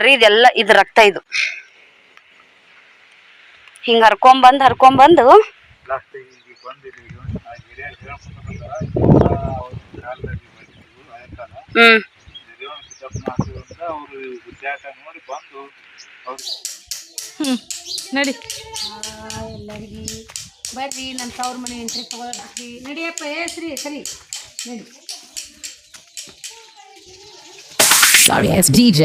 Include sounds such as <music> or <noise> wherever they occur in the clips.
ನೋಡ್ರಿ ಇದೆಲ್ಲ ಇದು ರಕ್ತ ಇದು. ಹಿಂಗ ಹರ್ಕೊಂಬಂದ್ ಹರ್ಕೊಂಬಂದು ಹ್ಮ್. ಅವರು ನೋಡಿ. ಎಲ್ಲರಿಗಿ ಬರ್ರಿ ನನ್ನ ತವ್ರ ಮನೆ ಎಂಟ್ರಿ ತಗೊಳ್ರಿ ನಡಿಯಪ್ಪ ಏ ಸರಿ ಸರಿ. ನಡಿ. Sorry S DJ.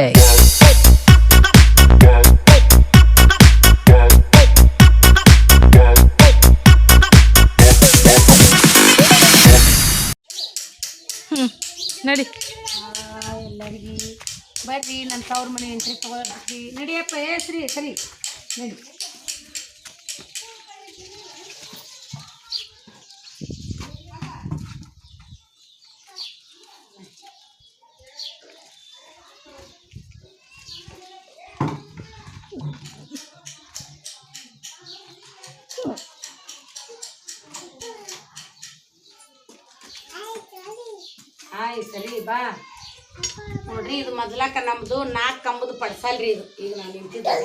ಹ್ಞೂ ನಡಿ ಎಲ್ಲರಿಗೆ ಬರ್ರಿ ನನ್ನ ತವ್ರ ಮನೆ ಎಂಟ್ರಿ ತಗೊಳ್ರಿ ನಡಿಯಪ್ಪ ಏ ಸರಿ ಸರಿ ನಡಿ ನೋಡ್ರಿ ನಮ್ಮದು ನಾಲ್ಕು ಕಂಬದ ಪಡ್ಸಲ್ರಿ ಇದು. ಈಗ ನಾನು ನಿಂತಿದ್ದಾಗ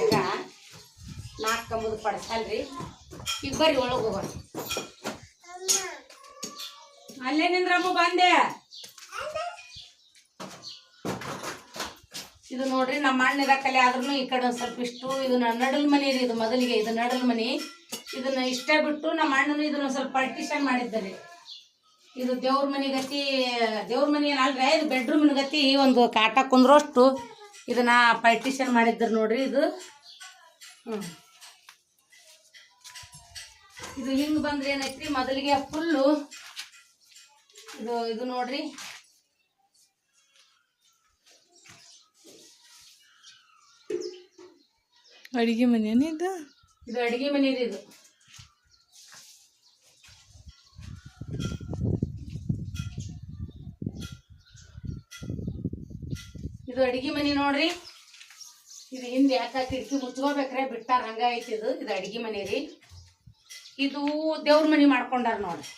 ನಾಲ್ಕು ಕಂಬದ ಪಡ್ಸಲ್ರಿ. ಈಗ ಬರ್ರಿ ಒಳಗೆ ಹೋಗೋಣ. ಅಲ್ಲೇ ನಿಂದ್ರಮ್ಮ ಬಂದೆ. ಇದು ನೋಡ್ರಿ ನಮ್ಮ ಅಣ್ಣ ಇರಕಲೆ ಆದ್ರೂ ಈ ಕಡೆ ಸ್ವಲ್ಪ ಇಷ್ಟು ಇದು ನಡಲ್ ಮನಿ ರೀ ಇದು ಮೊದಲಿಗೆ, ಇದು ನಡಲ್ ಮನಿ. ಇದನ್ನ ಇಷ್ಟೇ ಬಿಟ್ಟು ನಮ್ಮ ಅಣ್ಣನು ಇದನ್ನ ಸ್ವಲ್ಪ ಪಾರ್ಟಿಷನ್ ಮಾಡಿದ್ದಾರೆ. ಇದು ದೇವ್ರ ಮನೆ ಗತಿ ದೇವ್ರ ಮನೆ ಏನಲ್ರಿ ಇದು ಬೆಡ್ರೂಮಿನ ಗತಿ ಒಂದು ಕಾಟ ಕುಂದ್ರೋಷ್ಟು ಇದನ್ನ ಪಾರ್ಟಿಷನ್ ಮಾಡಿದ್ರು ನೋಡ್ರಿ ಇದು. ಹ್ಞೂ ಇದು ಹಿಂಗೆ ಬಂದ್ರೆ ಏನೈತ್ರಿ ಮೊದಲಿಗೆ ಫುಲ್ಲು ಇದು ಇದು ನೋಡ್ರಿ. ಅಡಿಗೆ ಮನೆಯೇ ಇದು? ಇದು ಅಡಿಗೆ ಮನೆ ರೀ ಇದು. ಇದು ಅಡಿಗೆ ಮನೆ ನೋಡ್ರಿ. ಇದು ಹಿಂದೆ ಯಾಕೆ ಕಿಟಕಿ ಮುಚ್ಕೋಬೇಕ್ರೆ? ಬಿಟ್ಟಾರ ಹಂಗ ಐತಿ ಇದು. ಇದು ಅಡಿಗೆ ಮನೆ ರೀ. ಇದು ದೇವ್ರ ಮನೆ ಮಾಡ್ಕೊಂಡಾರ ನೋಡ್ರಿ.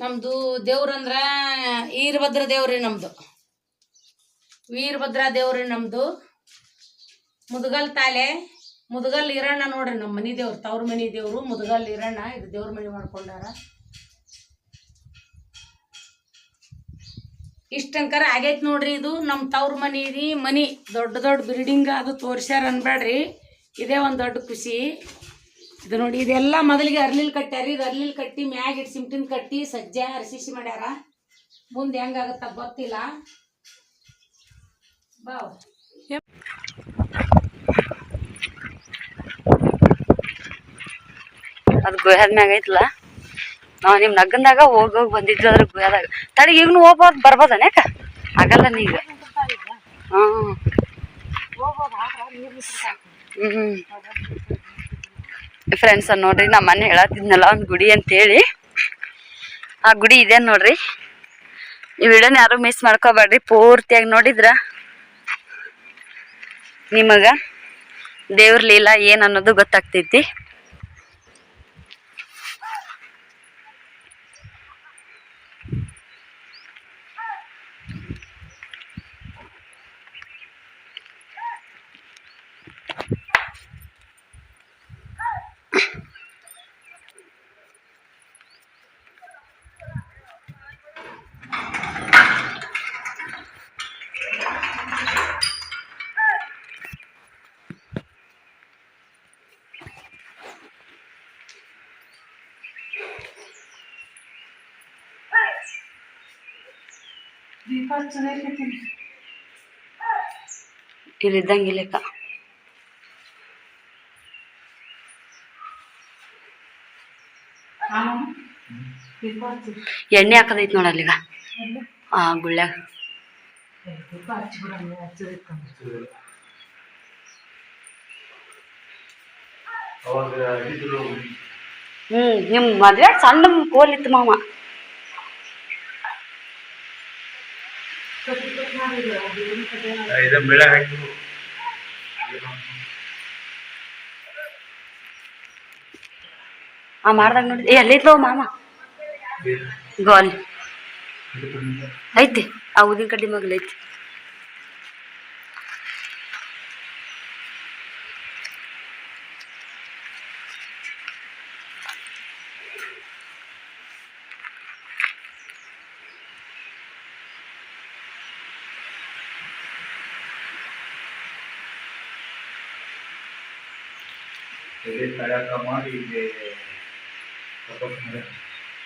ನಮ್ದು ದೇವ್ರಂದ್ರ ವೀರಭದ್ರ ದೇವ್ರಿ ನಮ್ದು. ವೀರಭದ್ರ ದೇವ್ರಿ ನಮ್ದು. ಮುದಗಲ್ ತಾಲೆ, ಮುದಗಲ್ ಈರಣ್ಣ ನೋಡ್ರಿ ನಮ್ಮ ಮನಿ ದೇವ್ರು, ತವ್ರ ಮನಿ ದೇವ್ರು, ಮುದಗಲ್ ಈರಣ್ಣ ಇದು ದೇವ್ರ ಮನಿ ಮಾಡ್ಕೊಂಡಾರ. ಇಷ್ಟಂಕರ ಆಗೈತೆ ನೋಡ್ರಿ ಇದು. ನಮ್ಮ ತವ್ರ ಮನಿ ರೀ, ಮನಿ ದೊಡ್ಡ ದೊಡ್ಡ ಬಿಲ್ಡಿಂಗ್ ಅದು ತೋರ್ಸ್ಯಾರ ಅನ್ಬೇಡ್ರಿ ಇದೇ ಒಂದು ದೊಡ್ಡ ಖುಷಿ. ಇದು ನೋಡಿ, ಇದೆಲ್ಲ ಮೊದಲಿಗೆ ಅರ್ಲಿಲ್ ಕಟ್ಟ್ಯಾರಿ. ಇದು ಅರ್ಲಿಲ್ ಕಟ್ಟಿ ಮ್ಯಾಗ ಇಟ್ಟು ಸಿಮ್ಟಿನ ಕಟ್ಟಿ ಸಜ್ಜೆ ಅರಿಸಿಸಿ ಮಾಡ್ಯಾರ. ಮುಂದೆ ಹೆಂಗಾಗತ್ತ ಗೊತ್ತಿಲ್ಲ. ಬಾವ್. ಅದು ಗುಹ್ಯಾದ ಮ್ಯಾಗ ಐತ್ಲ? ನಾವ್ ನಿಮ್ ನಗ್ಗಂದಾಗ ಹೋಗ್ ಹೋಗ್ ಬಂದಿದ್ವಿ ಅದ್ರ ಗುಯಾದಾಗ ತಡಿ ಈಗನು ಹೋಗ್ಬೋದು ಬರ್ಬೋದನೇಕ ಆಗಲ್ಲ ನೀಗ ಹ್ಮ್. ಹ್ಮ್ ಫ್ರೆಂಡ್ಸ್ ನೋಡ್ರಿ ನಮ್ಮ ಮನೆ ಹೇಳತ್ತಿದ್ನಲ್ಲ ಒಂದು ಗುಡಿ ಅಂತ ಹೇಳಿ ಆ ಗುಡಿ ಇದೆ ನೋಡ್ರಿ? ಈ ವಿಡಿಯೋನ ಯಾರು ಮಿಸ್ ಮಾಡ್ಕೋಬೇಡ್ರಿ, ಪೂರ್ತಿಯಾಗಿ ನೋಡಿದ್ರ? ನಿಮಗ ದೇವ್ರ ಲೀಲಾ ಏನ್ ಅನ್ನೋದು ಗೊತ್ತಾಗ್ತೈತಿ. ಇಲ್ಲಿದ್ದಂಗೆ ಲೆಕ್ಕ ಎಣ್ಣೆ ಹಾಕದೈತಿ ನೋಡಲ್ಲೀಗ ಆ ಗುಳ್ಳ್ಯಾಗ ಅವಾಗ ಇದ್ರು ಹ್ಮ್ ನಿಮ್ ಮದ್ವೆ ಸಣ್ಣ ಕೋಲ್ ಇತ್ತು ಮಾಮ ಇದನ್ನ ಬೆಳೆ ಹಾಕಿದ್ರು ಆ ಮಾಡ್ದಾಗ ನೋಡಿ. ಏ ಅಲ್ಲಿದ್ಲೋ ಮಾಮ? ಗೋಲ್ ಐತಿ ಆ ಊದಿನ ಕಡ್ಡಿ ಮಗ್ಲ ತಳಕ ಮಾಡಿ ಇಲ್ಲಿ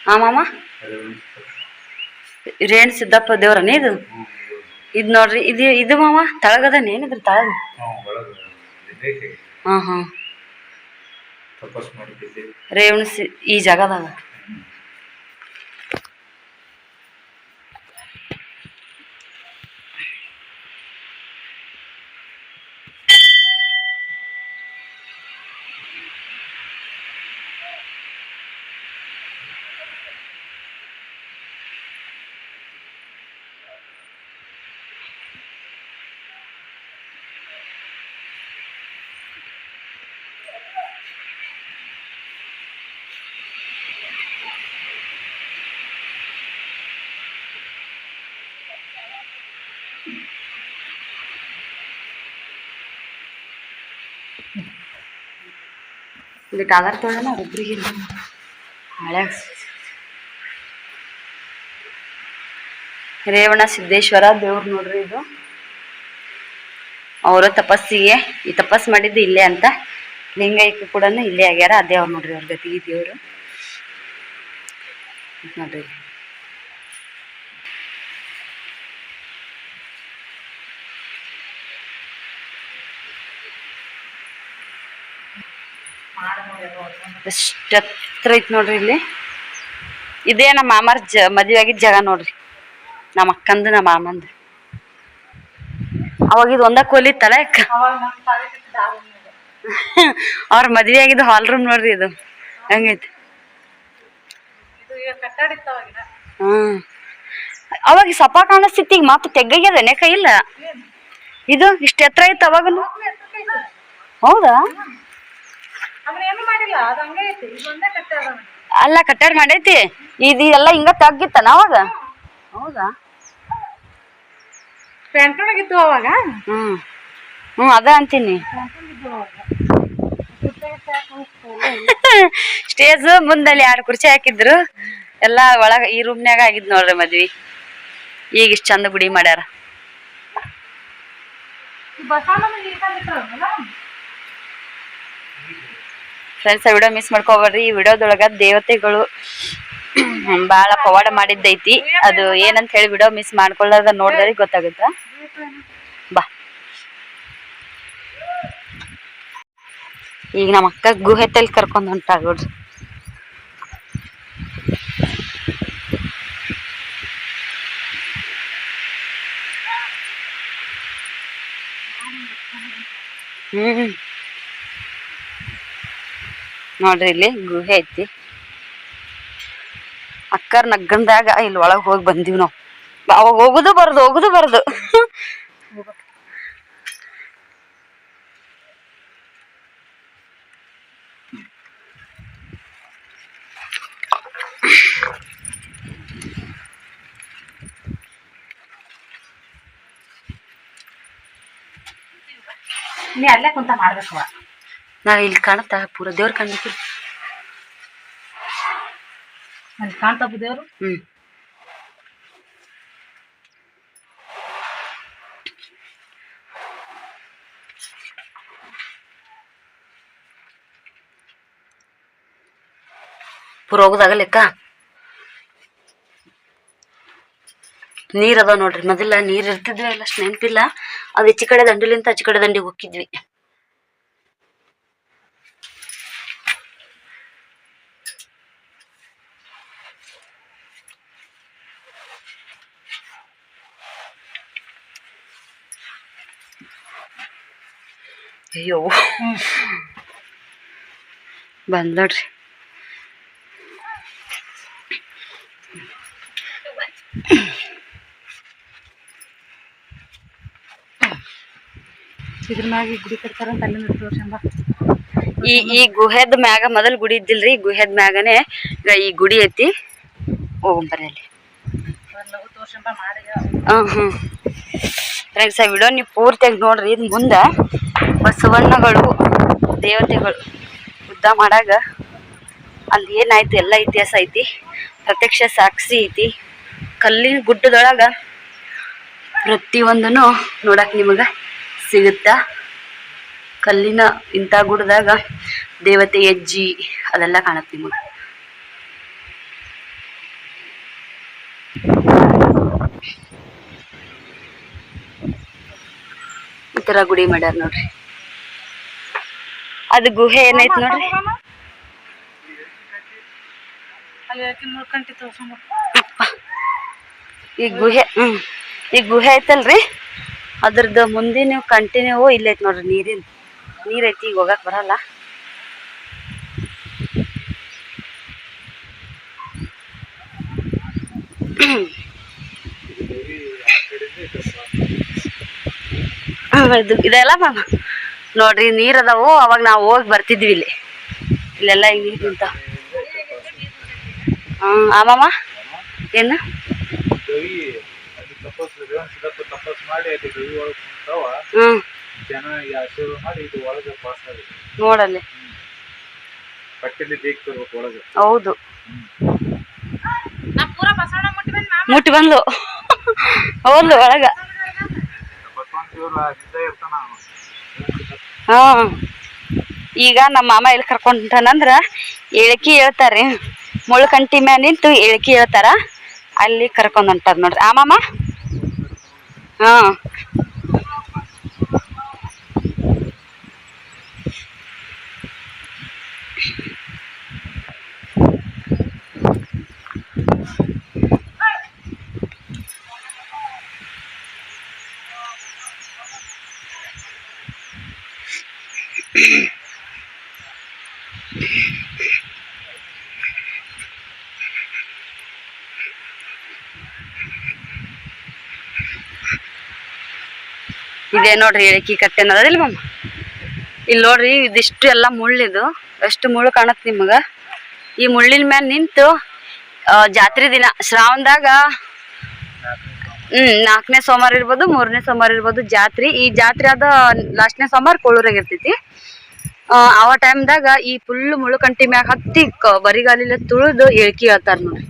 ಹಾ ಮಾಮ? ರೇಣು ಸಿದ್ದಪ್ಪ ದೇವ್ರನೇ ಇದು? ಇದು ನೋಡ್ರಿ ಇದು ಇದು ಮಾಮ ತಳಗದನ ಏನಿದ್ರ ತಳಗ ಹಾಂ ಹಾ ರೇವಣ ಈ ಜಾಗದಾಗ. ಇಲ್ಲಿ ಆಧಾರ್ ತೊಗೊಳ್ಳೋಣ ಒಬ್ರಿಗೆ ಹಳೆ ರೇವಣ, ಸಿದ್ದೇಶ್ವರ, ದೇವ್ರು ನೋಡ್ರಿ ಇದು. ಅವರು ತಪಸ್ಸಿಗೆ, ಈ ತಪಸ್ ಮಾಡಿದ್ದು ಇಲ್ಲೇ ಅಂತ ಲಿಂಗೈಕ್ಯ ಕೂಡ ಇಲ್ಲೇ ಆಗ್ಯಾರ, ಅದೇ ಅವ್ರು ನೋಡ್ರಿ ಅವ್ರ ಗತಿಗೆ ದೇವರು ನೋಡ್ರಿ. ಎಷ್ಟು ಹತ್ರ ಐತೆ ನೋಡ್ರಿ ಇಲ್ಲಿ? ಇದೇ ನಮ್ಮ ಮಾಮಾರ ಜ, ಮದುವೆ ಆಗಿದ್ದ ಜಾಗ ನೋಡ್ರಿ. ನಮ್ಮ ಅಕ್ಕಂದು, ನಮ್ಮ ಮಾಮಂದು. ಅವಾಗ ಇದು ಒಂದ ಕೋಲಿ ಅಕ್ಕ? ಅವ್ರ ಮದ್ವೆ ಆಗಿದ್ದು ಹಾಲ್ ರೂಮ್ ನೋಡ್ರಿ ಇದು. ಹಂಗೈತಿ. ಹ್ಮ್. ಅವಾಗ ಸಪಾ ಕಾಣಿಸ್ತಿತ್ತು ಈಗ ಮತ್ತೆ ತೆಗ್ಗದ ಕೈ ಇಲ್ಲ? ಇದು ಇಷ್ಟ ಎತ್ತರ ಐತೆ ಅವಾಗನು? ಹೌದಾ? ಅಲ್ಲ ಕಟ್ಟಾಡ್ ಮಾಡೈತಿ. ಇದು ಎಲ್ಲ ಹಿಂಗ ತಗ್ಗಿತ್ತನ ಅವಾಗ? ಹೌದಾ? ಪ್ಯಾಂಟೊಳಗಿತ್ತು ಅವಾಗ? ಹ್ಮ್. ಹ್ಮ್ ಅದ ಅಂತೀನಿ. ಸ್ಟೇಜ್ <laughs> ಮುಂದಲ್ಲಿ ಎರಡು ಕುರ್ಚಿ ಹಾಕಿದ್ರು. ಎಲ್ಲ ಒಳಗ ಈ ರೂಮ್ನ್ಯಾಗ ಆಗಿದ್ ನೋಡ್ರಿ ಮದ್ವಿ. ಈಗ ಇಷ್ಟ ಚಂದ ಗುಡಿ ಮಾಡ್ಯಾರ. ಫ್ರೆಂಡ್ಸ್ ವಿಡಿಯೋ ಮಿಸ್ ಮಾಡ್ಕೋಬೇಡ್ರಿ. ಈ ವಿಡಿಯೋದೊಳಗ ದೇವತೆಗಳು <clears throat> ಬಾಳ ಪವಾಡ ಮಾಡಿದ್ದೈತಿ. ಅದು ಏನಂತ ಹೇಳಿ ವಿಡಿಯೋ ಮಿಸ್ ಮಾಡ್ಕೊಳ್ಳೋದ ನೋಡಿದ್ರೆ ಗೊತ್ತಾಗುತ್ತ? ಬಾ. ಈಗ ನಮ್ಮ ಅಕ್ಕ ಗುಹೆ ತಲ್ಲಿ ಕರ್ಕೊಂಡು ಹೊಂಟಾಳ ನೋಡ್ರಿ. ಹ್ಮ್. ನೋಡ್ರಿ ಇಲ್ಲಿ ಗುಹೆ ಐತಿ. ಅಕ್ಕರ್ ನಗ್ಗಂದಾಗ ಇಲ್ಲಿ ಒಳಗ್ ಹೋಗಿ ಬಂದೀವಿ ನಾವು. ಅವಾಗ ಹೋಗುದು ಬರದು ಹೋಗುದು ಬರದು. ನೀ ಅಲ್ಲೇ ಕುಂತ ಮಾಡ್ಬೇಕವ ನಾ ಇಲ್ಲಿ ಕಾಣುತ್ತಾ ಪೂರ ದೇವ್ರ ಕಾಣ್ಲಿಕ್ಕೆ ಅಲ್ಲಿ ಕಾಣ್ತಪ್ಪ ದೇವ್ರು? ಹ್ಮ್. ಪೂರ ಹೋಗುದಾಗ ಲೆಕ್ಕ? ನೀರ್ ಅದಾವ ನೋಡ್ರಿ. ಮೊದಲ ನೀರ್ ಇರ್ತಿದ್ವಿ ಎಲ್ಲ ನೆನಪಿಲ್ಲ. ಅದು ಹೆಚ್ಚು ಕಡೆ ದಂಡಿಲಿಂತ ಆಚೆ ಕಡೆ ದಂಡಿಗೆ ಹೋಗಿದ್ವಿ ಅಯ್ಯೋ. ಬಂದ್ ನೋಡ್ರಿ. ಇದ್ರ ಮ್ಯಾಗ ಈ ಗುಡಿ ಕಟ್ತಾರಂತ ಅಲ್ಲಿ ತೋರ್ಸಂಬ ಈ ಈ ಗುಹೆದ ಮ್ಯಾಗ ಮೊದಲ್ ಗುಡಿ ಇದ್ದಿಲ್ರಿ ಗುಹೆದ್ ಮ್ಯಾಗನೆ ಈ ಗುಡಿ ಐತಿ. ಹೋಗಂಬರಲ್ಲಿ ಹ್ಮ್ ಹ್ಮ್. ಫ್ರೆಂಡ್ಸ್ ಆ ವಿಡಿಯೋ ನೀವು ಪೂರ್ತಿಯಾಗಿ ನೋಡ್ರಿ. ಇದು ಮುಂದೆ ಬಸವಣ್ಣಗಳು, ದೇವತೆಗಳು ಯುದ್ಧ ಮಾಡಾಗ ಅಲ್ಲಿ ಏನಾಯ್ತು, ಎಲ್ಲ ಇತಿಹಾಸ ಐತಿ. ಪ್ರತ್ಯಕ್ಷ ಸಾಕ್ಷಿ ಐತಿ. ಕಲ್ಲಿನ ಗುಡ್ಡದೊಳಗ ಪ್ರತಿಯೊಂದನ್ನು ನೋಡಕ್ ನಿಮಗೆ ಸಿಗುತ್ತಾ. ಕಲ್ಲಿನ ಇಂಥ ಗುಡ್ಡದಾಗ ದೇವತೆ, ಹೆಜ್ಜಿ, ಅದೆಲ್ಲ ಕಾಣತ್ತೆ ನಿಮಗೆ ಈ ತರ ಗುಡಿ ಮಾಡ್ಯಾರ ನೋಡ್ರಿ. ಅದು ಗುಹೆ ಏನೈತಿ ನೋಡ್ರಿ? ಈ ಗುಹೆ ಹ್ಮ್. ಈ ಗುಹೆ ಐತಲ್ರಿ? ಅದ್ರದ್ದು ಮುಂದಿನ ಕಂಟಿನ್ಯೂ ಇಲ್ಲೈತಿ ನೋಡ್ರಿ ನೀರಿನ. ನೀರ್ ಐತಿ ಈಗ ಹೋಗಕ್ ಬರಲ್ಲ. ಇದು ಇದೆಲ್ಲ ಮ್ಯಾಮ್ ನೋಡ್ರಿ ನೀರ್ ಅದಾವು ಅವಾಗ ನಾವು ಹೋಗಿ ಬರ್ತಿದ್ವಿ ಇಲ್ಲಿ. ಇಲ್ಲೆಲ್ಲ ಈಗ ನೀರ್ ನಿಂತಾವ ಹ್ಮ್ ಆಮಮ್ಮ ಏನು? ನೋಡಲ್ಲಿ. ಹೌದು. ಮುಟ್ಟಿ ಬಂದ್ಲು. ಹೌದು ಒಳಗ ಬಸವಣ್ಣ ದೇವ್ರ ಹಿಂದೆ ಇರ್ತಾನ ಅವ್ನು. ಈಗ ನಮ್ಮ ಮಾಮ ಎಲ್ಲಿ ಕರ್ಕೊಂಡಂದ್ರ ಇಳಕಿ ಹೇಳ್ತಾರ್ರಿ ಮುಳ್ಕಂಟಿ ಮ್ಯಾ ನಿಂತು ಇಳಕಿ ಹೇಳ್ತಾರ. ಅಲ್ಲಿ ಕರ್ಕೊಂಡ್ ಹೊಂಟಾರ ನೋಡ್ರಿ. ಆ ಮಾಮ? ಹಾ. <coughs> ಇದೇ ನೋಡ್ರಿ ಇಳಕಿ ಕಟ್ಟೆ ಅನ್ನೋದಿಲ್ಲ ಮಮ್ಮ ಇಲ್ಲಿ ನೋಡ್ರಿ ಇದಿಷ್ಟು ಎಲ್ಲ ಮುಳ್ಳಿದು ಎಷ್ಟು ಮುಳ್ಳು ಕಾಣತ್ ನಿಮಗ. ಈ ಮುಳ್ಳಿನ ಮ್ಯಾಲ ನಿಂತು ಜಾತ್ರೆ ದಿನ, ಶ್ರಾವಣದಾಗ ಹ್ಮ್, ನಾಲ್ಕನೇ ಸೋಮವಾರ ಇರ್ಬೋದು, ಮೂರನೇ ಸೋಮವಾರ ಇರ್ಬೋದು ಜಾತ್ರೆ. ಈ ಜಾತ್ರೆ ಅದ ಲಾಸ್ಟ್ನೇ ಸೋಮವಾರ ಕೊಳ್ಳೂರಾಗ ಇರ್ತೈತಿ. ಅವ ಟೈಮ್ದಾಗ ಈ ಫುಲ್ ಮುಳುಕಂಟಿ ಮ್ಯಾಗ ಹತ್ತಿ ಬರಿಗಾಲಿಲ್ಲ ತುಳಿದು ಏಳ್ಕಿ ಹೇಳ್ತಾರ ನೋಡ್ರಿ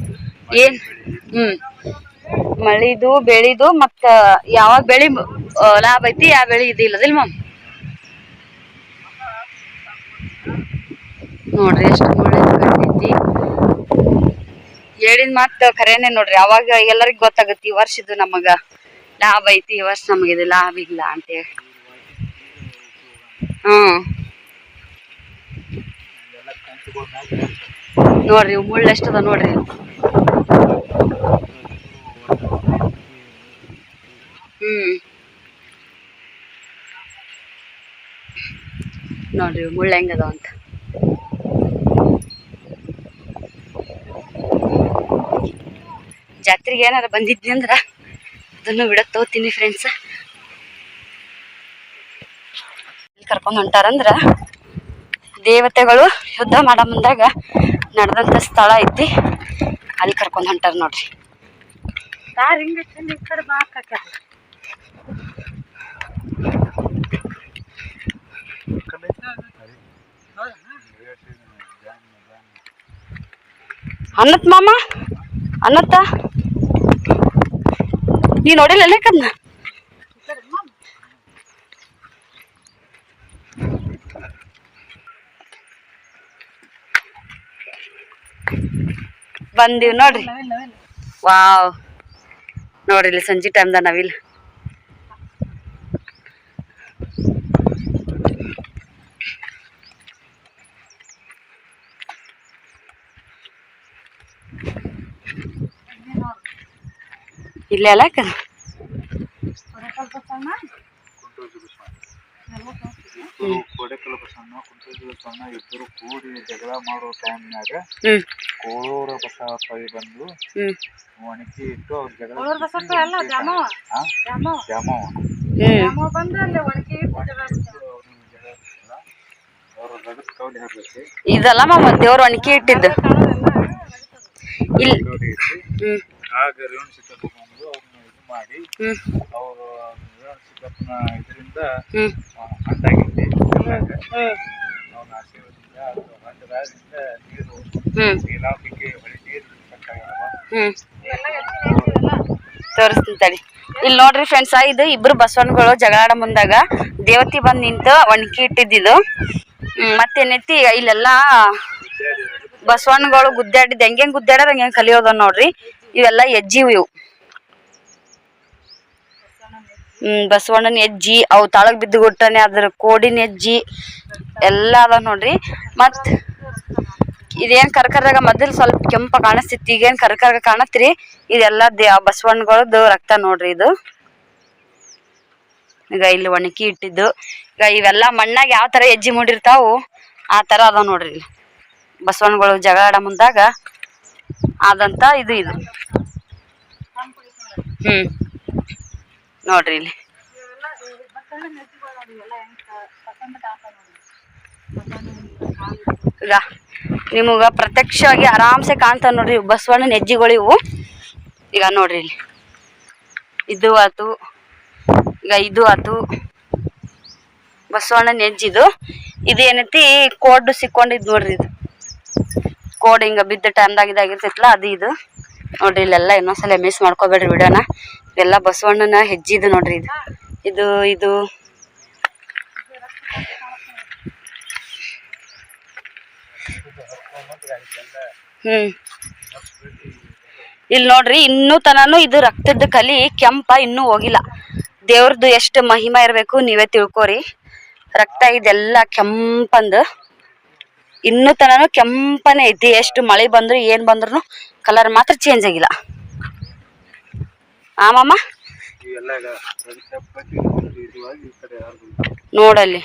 ಏನ್? ಹ್ಮ್. ಮಳಿದು, ಬೆಳಿದು ಮತ್ತ ಯಾವ ಬೆಳಿ ಲಾಭ ಐತಿ, ಯಾವ ಬೆಳಿ ಇದಿಲ್ಲದಿಲ್ ಮಮ್? ನೋಡ್ರಿ, ಎಷ್ಟು ಮುಳ್ಳು ಹೇಳಿದ ಮಾತ್ ಖರೇನೆ ನೋಡ್ರಿ. ಅವಾಗ ಎಲ್ಲರಿಗೂ ಗೊತ್ತಾಗತ್ತೆ ಈ ವರ್ಷದ್ದು ನಮಗ ಲಾಭ ಐತಿ, ಈ ವರ್ಷ ನಮಗಿದು ಲಾಭ ಇಲ್ಲ ಅಂತೇಳಿ ಹ್ಮ್. ನೋಡ್ರಿ ಮುಳ್ಳು ಎಷ್ಟದ ನೋಡ್ರಿ. ಹ್ಮ್. ನೋಡ್ರಿ ಮುಳ್ಳು ಹೆಂಗದ ಅಂತ. ಜಾತ್ರೆಗೆ ಏನಾರ ಬಂದಿದ್ನಿ ಅಂದ್ರೆ ಅದನ್ನು ಬಿಡಕ್ ತಗೋತೀನಿ ಫ್ರೆಂಡ್ಸ್ ಕರ್ಕೊಂಡು ಹೊಂಟಾರಂದ್ರ ದೇವತೆಗಳು ಯುದ್ಧ ಮಾಡ ಮುಂದಾಗ ನಡೆದಂತ ಸ್ಥಳ ಐತಿ. ಅಲ್ಲಿ ಕರ್ಕೊಂಡ್ ಹೊಂಟಾರ ನೋಡ್ರಿ. ಅನ್ನತ್ ಮಾಮ? ಅನ್ನತ್ತ ನೀ ನೋಡಿಲ್ಲ ಲೆಕ್ಕದ್ನ ಬಂದೀವ್ ನೋಡ್ರಿ. ವಾವ್. ನೋಡ್ರಿ ಇಲ್ಲಿ ಸಂಜೆ ಟೈಮ್ದ ನಾವಿಲ್ಲ. ಇಲ್ಲೇ ಅಲ್ಲ ಬಸಣ್ಣ ಬಸವಣ್ಣ ಕುಂಟೋಜಿ ಬಸವಣ್ಣ ಇಬ್ಬರು ಕೂಡಿ ಜಗಳ ಮಾಡೋ ಟೈಮ್ನಾಗ ಕೋಳೂರ ಕೈ ಬಂದು ಒಣಗಿ ಇಟ್ಟು ಅವ್ರ ಜಗಳ ಹಾಕ್ಬೇಕು ಇದಲ್ಲ ಮಾಮ ದೇವ್ರ ಒಣಕಿ ಇಟ್ಟಿದ್ದು. ಇಲ್ಲಿ ಮಾಡಿ ಅವರು ಸಿದ್ದಪ್ಪನ ಇದರಿಂದ ಅಂಟಾಗಿದ್ದೆ ಅವನ ಆಶೀರ್ವಾದದಿಂದ ಹಂಡದಾಗಿಂದ ನೀರು ಹ್ಮ್. ಹೊಳೆ ನೀರು ತೋರಿಸ್ತೀನಿ ತಡಿ. ಇಲ್ಲಿ ನೋಡ್ರಿ ಫ್ರೆಂಡ್ಸ್ ಇದು ಇಬ್ರು ಬಸವಣ್ಣಗಳು ಜಗಳಾಡ ಮುಂದಾಗ ದೇವತಿ ಬಂದ್ ನಿಂತು ಒಣಕಿ ಇಟ್ಟಿದ್ದಿದ್ದು ಹ್ಮ್ ಮತ್ತೇನೈತಿ ಇಲ್ಲೆಲ್ಲ ಬಸವಣ್ಣಗಳು ಗುದ್ದಾಡಿದ್ ಹೆಂಗೆ ಗುದ್ದಾಡ್ಯಾರ ಹಂಗೆ ಕಲಿಯೋದ ನೋಡ್ರಿ. ಇವೆಲ್ಲ ಹೆಜ್ಜಿವು ಇವು. ಬಸವಣ್ಣನ ಹೆಜ್ಜಿ, ಅವು ತಳಗ್ ಬಿದ್ದು ಗುಟ್ಟನೆ ಅದ್ರ ಕೋಡಿನ ಹೆಜ್ಜಿ, ಎಲ್ಲ ಅದ ನೋಡ್ರಿ. ಮತ್ ಇದೇನ್ ಕರ್ಕರ್ದಾಗ ಮೊದಲು ಸ್ವಲ್ಪ ಕೆಂಪ ಕಾಣಿಸ್ತಿತ್ತು, ಈಗೇನ್ ಕರ್ಕರ್ಗ ಕಾಣತ್ರಿ. ಇದೆಲ್ಲ ಬಸವಣ್ಣಗಳದ್ದು ರಕ್ತ ನೋಡ್ರಿ ಇದು. ಈಗ ಇಲ್ಲಿ ಒಣಕಿ ಇಟ್ಟಿದ್ದು. ಈಗ ಇವೆಲ್ಲ ಮಣ್ಣಾಗ ಯಾವ ತರ ಹೆಜ್ಜಿ ಮೂಡಿರ್ತಾವು, ಆ ತರ ಅದ ನೋಡ್ರಿ ಇಲ್ಲಿ. ಬಸವಣ್ಣಗಳು ಜಗಳ ಮುಂದಾಗ ಆದಂತ ಇದು ಇದು. ಹ್ಮ್. ನೋಡ್ರಿ ಇಲ್ಲಿ. ಈಗ ನಿಮಗ ಪ್ರತ್ಯಕ್ಷವಾಗಿ ಆರಾಮ್ಸೆ ಕಾಣ್ತಾವ ನೋಡ್ರಿ ಬಸವಣ್ಣ ಹೆಜ್ಜೆಗಳು ಇವು. ಈಗ ನೋಡ್ರಿ ಇಲ್ಲಿ. ಇದು ಆತು, ಈಗ ಇದು ಆತು. ಬಸವಣ್ಣನ ನೆಜ್ಜಿದು ಇದು. ಏನೈತಿ, ಕೋಡ್ ಸಿಕ್ಕೊಂಡಿದ್ ನೋಡ್ರಿ ಇದು. ಕೋಡ್ ಹಿಂಗ ಬಿದ್ದ ಟೈಮ್ದಾಗ ಇದಾಗಿರ್ತೈತಲ್ಲ, ಅದು ಇದು. ನೋಡ್ರಿ, ಇಲ್ಲೆಲ್ಲ ಇನ್ನೊಂದ್ಸಲ ಮಿಸ್ ಮಾಡ್ಕೋಬೇಡ್ರಿ ವಿಡಿಯೋನ. ಎಲ್ಲ ಬಸವಣ್ಣನ ಹೆಜ್ಜಿದು ನೋಡ್ರಿ ಇದು. ಇದು ಇದು. ಹ್ಮ್. ಇಲ್ಲಿ ನೋಡ್ರಿ, ಇನ್ನೂ ತನಾನು ಇದು ರಕ್ತದ ಕಲಿ ಕೆಂಪ ಇನ್ನೂ ಹೋಗಿಲ್ಲ. ದೇವ್ರದ್ದು ಎಷ್ಟು ಮಹಿಮಾ ಇರಬೇಕು ನೀವೇ ತಿಳ್ಕೊರಿ. ರಕ್ತ ಇದೆಲ್ಲ ಕೆಂಪಂದು. ಇನ್ನೂ ತನೂ ಕೆಂಪನೇ ಐತಿ ಎಷ್ಟು ಮಳೆ ಬಂದ್ರು, ಏನ್ ಬಂದ್ರು ಕಲರ್ ಮಾತ್ರ ಚೇಂಜ್ ಆಗಿಲ್ಲ. ಆಮಮ್ಮ ನೋಡಲ್ಲಿ.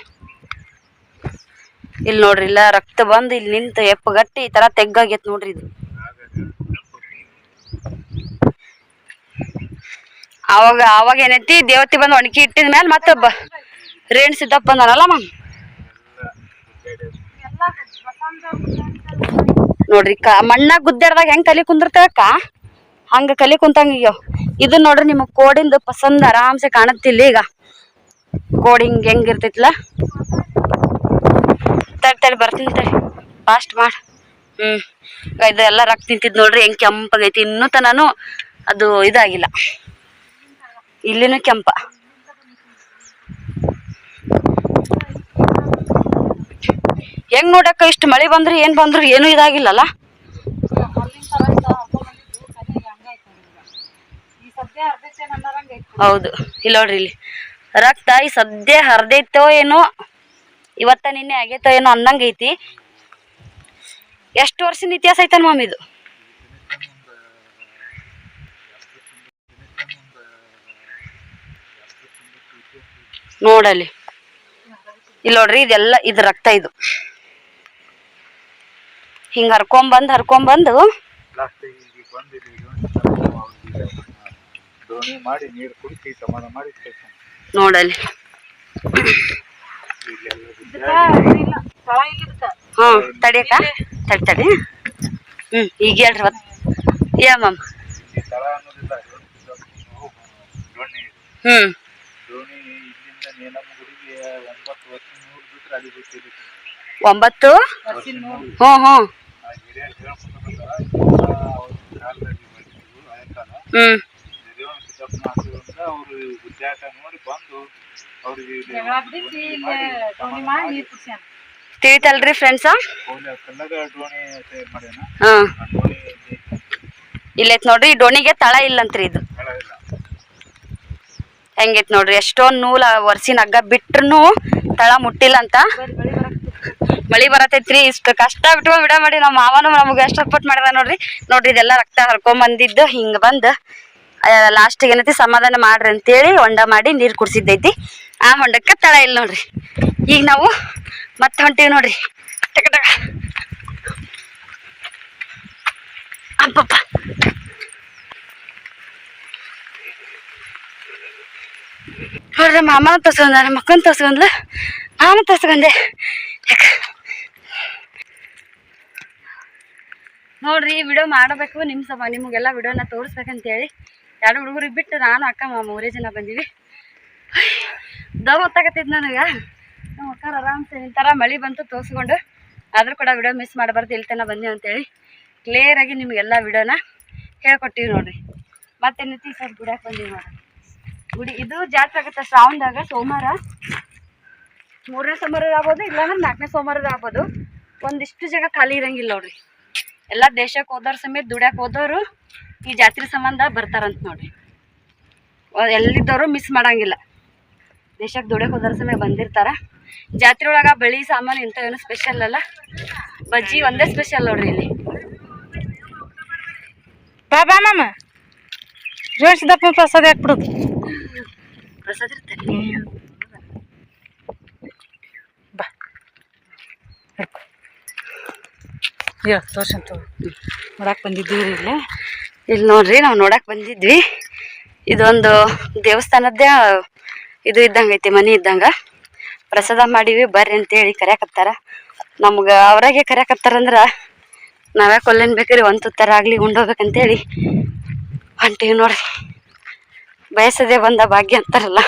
ಇಲ್ಲಿ ನೋಡ್ರಿ, ಇಲ್ಲ ರಕ್ತ ಬಂದು ಇಲ್ಲಿ ನಿಂತು ಎಪ್ಪಗಟ್ಟಿ ಈ ತರ ತೆಗ್ಗಾಗೈತ್ ನೋಡ್ರಿ ಇದು. ಅವಾಗ ಅವಾಗ ಏನೈತಿ, ದೇವತಿ ಬಂದು ಒಣಗಿ ಇಟ್ಟಿದ ಮೇಲೆ ಮತ್ತೆ ರೇಣ್ ರೇಣು ಸಿದ್ದಪ್ಪ ಬಂದಾನಲ್ಲ ಮ್ಯಾಮ್ ನೋಡ್ರಿ, ಕ ಮಣ್ಣಾಗ ಗುದ್ದಾಡ್ದಾಗ ಹೆಂಗ್ ಕಲಿ ಕುಂದಿರ್ತಕ್ಕ ಹಂಗ ಕಲಿ ಕುಂತಂಗ ಇದು ನೋಡ್ರಿ ನಿಮಗೆ ಕೋಡಿಂದ ಪಸಂದ್ ಆರಾಮ್ಸೆ ಕಾಣತ್ತಿಲ್ಲ ಈಗ. ಕೋಡ್ ಹಿಂಗೆ ಹೆಂಗ್ ಇರ್ತೈತಿಲ್ಲ ತಡಿ ತಡಿ, ಬರ್ತೀನಿ ತಡಿ. ಫಾಸ್ಟ್ ಮಾಡ್. ಹ್ಮ್. ಇದು ಇದೆಲ್ಲ ರಕ್ತ ತಿಂತಿದ್ ನೋಡ್ರಿ, ಹೆಂಗ್ ಕೆಂಪಾಗೈತಿ. ಇನ್ನೂ ತನಾನು ಅದು ಇದಾಗಿಲ್ಲ. ಇಲ್ಲಿನೂ ಕೆಂಪ. ಹೆಂಗ್ ನೋಡಕ್ಕ ಇಷ್ಟು ಮಳೆ ಬಂದ್ರೆ, ಏನ್ ಬಂದ್ರು, ಏನು ಇದಾಗಿಲ್ಲಲ್ಲ? ಹೌದು, ಇಲ್ಲ ನೋಡ್ರಿ ಇಲ್ಲಿ. ರಕ್ತ ಈ ಸದ್ಯ ಹರ್ದೈತೋ ಏನೋ, ಇವತ್ತ ನಿನ್ನೆ ಆಗೈತೋ ಏನೋ ಅನ್ನಂಗ ಐತಿ ಎಷ್ಟು ವರ್ಷದ ಇತಿಹಾಸ ಐತನ್ ಮಾಮ್ ಇದು? ನೋಡಲಿ. ಇಲ್ಲಿ ನೋಡ್ರಿ, ಇದೆಲ್ಲ, ಇದು ರಕ್ತ ಇದು ಹಿಂಗ ಹರ್ಕೊಂಬಂದ್ ಹರ್ಕೊಂಬಂದು ಲಾಸ್ಟ್ ಈಗ ಬಂದಿಲ್ಲ ಈಗ ಅವ್ರಿಗೆ ದೋಣಿ ಮಾಡಿ ನೀರು ಕುಡಿಸಿ ಸಮಾಧಾನ ಮಾಡಿ ಹರ್ಕೊಂಬಂದು ನೋಡಲ್ಲಿ ಇಲ್ಲೆಲ್ಲ ಹಾ ತಡಿಯಕ್ಕ? ತಡಿ ತಡಿ. ಹ್ಮ್ ಈಗ ಹೇಳ್ರಿ ಮತ್. ಯಾ ಮಮ್ಮ ಬಿಟ್ಟಿರಿ ಒಂಬತ್ತು ಹ್ಞೂ ಹ್ಞೂ ತಿಳಿತಲ್ರಿ ಫ್ರೆಂಡ್ಸ ಹಾ. ಇಲ್ಲೈತ್ ನೋಡ್ರಿ, ಈ ಡೋಣಿಗೆ ತಳ ಇಲ್ಲಂತ್ರಿ ಇದು. ಹೆಂಗೈತ್ ನೋಡ್ರಿ ಎಷ್ಟೊಂದ್ ನೂಲ ವರ್ಷಿನ ಹಗ್ಗ ಬಿಟ್ರು ತಳ ಮುಟ್ಟಿಲ್ಲ ಅಂತ. ಮಳಿ ಬರತೈತ್ರಿ, ಇಷ್ಟ ಕಷ್ಟ ಬಿಟ್ಕೊಂಡ್ ಬಿಡ ಮಾಡಿ, ನಮ್ಮ ಮಾವನು ನಮ್ಗೆ ಎಷ್ಟು ಸಪೋರ್ಟ್ ಮಾಡಿದ ನೋಡ್ರಿ. ನೋಡ್ರಿ, ಇದೆಲ್ಲ ರಕ್ತ ಹರ್ಕೊಂಡ್ ಬಂದಿದ್ದು ಹಿಂಗ ಬಂದ್. ಲಾಸ್ಟ್ ಏನೈತಿ, ಸಮಾಧಾನ ಮಾಡ್ರಿ ಅಂತೇಳಿ ಹೊಂಡ ಮಾಡಿ ನೀರು ಕುಡ್ಸಿದ್ದೈತಿ. ಆ ಹೊಂಡಕ್ಕೆ ತಳ ಇಲ್ಲ ನೋಡ್ರಿ. ಈಗ ನಾವು ಮತ್ತೆ ಹೊಂಟಿವಿ ನೋಡ್ರಿ. ಟಕ ಟಕ. ಅಬ್ಬಪ್ಪ ನೋಡ್ರಿ ಮಾಮನ ತಸ್ಕೊಂಡ ಮಕ್ಕನ ತಸ್ಕೊಂಡ್ಲ ನಾನು ತಸ್ಕೊಂಡೆ ಯಾಕ? ನೋಡ್ರಿ ವಿಡಿಯೋ ಮಾಡಬೇಕು ನಿಮ್ಮ ಸಮ, ನಿಮಗೆಲ್ಲ ವಿಡಿಯೋನ ತೋರಿಸ್ಬೇಕಂತೇಳಿ. ಎರಡು ಹುಡುಗರಿಗೆ ಬಿಟ್ಟು ನಾನು ಅಕ್ಕ ಮೂರೇ ಜನ ಬಂದೀವಿ. ದಮ್ ಗೊತ್ತಾಗತ್ತಿದ್ ನನಗೆ. ನಮ್ಮ ಅಕ್ಕ ಆರಾಮ್ಸೆ, ನಿಂತಾರ, ಮಳೆ ಬಂತು ತೋರಿಸ್ಕೊಂಡು. ಆದರೂ ಕೂಡ ವಿಡಿಯೋ ಮಿಸ್ ಮಾಡಬಾರ್ದು, ಇಲ್ಲಿ ತನಕ ಬಂದೀವಿ ಅಂತೇಳಿ ಕ್ಲಿಯರಾಗಿ ನಿಮಗೆಲ್ಲ ವಿಡಿಯೋನ ಹೇಳ್ಕೊಟ್ಟಿವಿ ನೋಡ್ರಿ. ಮತ್ತೇನೈತಿ ಸರ್ ಗುಡಿಯಾಕೆ ಬಂದೀವಿ ಗುಡಿ, ಇದು ಜಾತ್ರೆ ಆಗುತ್ತೆ ಶ್ರಾವಣದಾಗ, ಸೋಮವಾರ. ಮೂರನೇ ಸೋಮವಾರ ಆಗ್ಬೋದು, ಇಲ್ಲಾಂದ್ರೆ ನಾಲ್ಕನೇ ಸೋಮವಾರ ಆಗ್ಬೋದು. ಒಂದಿಷ್ಟು ಜಾಗ ಖಾಲಿ ಇರಂಗಿಲ್ಲ ನೋಡ್ರಿ. ಎಲ್ಲ ದೇಶಕ್ಕೆ ಹೋದವ್ರ ಸಮೇತ ದುಡ್ಯಾಕ್ ಹೋದವರು ಈ ಜಾತ್ರೆ ಸಂಬಂಧ ಬರ್ತಾರಂತ ನೋಡ್ರಿ. ಅಹ್ ಎಲ್ಲಿದ್ದವರು ಮಿಸ್ ಮಾಡಂಗಿಲ್ಲ. ದೇಶಕ್ಕೆ ದುಡ್ಯಕ್ಕೆ ಹೋದವ್ರ ಸಮೇತ ಬಂದಿರ್ತಾರ. ಜಾತ್ರೆ ಒಳಗೆ ಬೆಳಿ ಸಾಮಾನು ಇಂಥ ಏನು ಸ್ಪೆಷಲ್ ಅಲ್ಲ. ಬಜ್ಜಿ ಒಂದೇ ಸ್ಪೆಷಲ್ ನೋಡ್ರಿ ಇಲ್ಲಿ. ಬಾಬಾ ಮಾಮ. ಜೋಡಿಸಿದಪ್ಪ ಪ್ರಸಾದ ಹಾಕ್ಬಿಡುದು ಪ್ರಸಾದ ಇರ್ತೈತಿ ಬಾ ಹೇಳ ತೋರ್ಸಂತ ನೋಡಕ್ಕೆ ಬಂದಿದ್ದೀವಿ ಇಲ್ಲಿ? ಇಲ್ಲಿ ನೋಡ್ರಿ, ನಾವು ನೋಡಕ್ ಬಂದಿದ್ವಿ. ಇದೊಂದು ದೇವಸ್ಥಾನದ್ದೇ, ಇದು ಇದ್ದಂಗೆ ಐತಿ, ಮನೆ ಇದ್ದಂಗ. ಪ್ರಸಾದ ಮಾಡೀವಿ, ಬರ್ರಿ ಅಂತೇಳಿ ಕರ್ಯಾಕತ್ತಾರ. ನಮ್ಗೆ ಅವ್ರಾಗೆ ಕರ್ಯಾಕತ್ತಾರಂದ್ರ ನಾವ್ಯಾಕೆ ಕೊಲ್ಲೇನ್ ಬೇಕ್ರಿ, ಒಂದು ತುತ್ತಾರ ಆಗಲಿ ಉಂಡೋಗ್ಬೇಕಂತೇಳಿ ಹೊಂಟೀವಿ ನೋಡ್ರಿ. ಬಯಸದೆ ಬಂದ ಭಾಗ್ಯ ಅಂತಾರಲ್ಲ.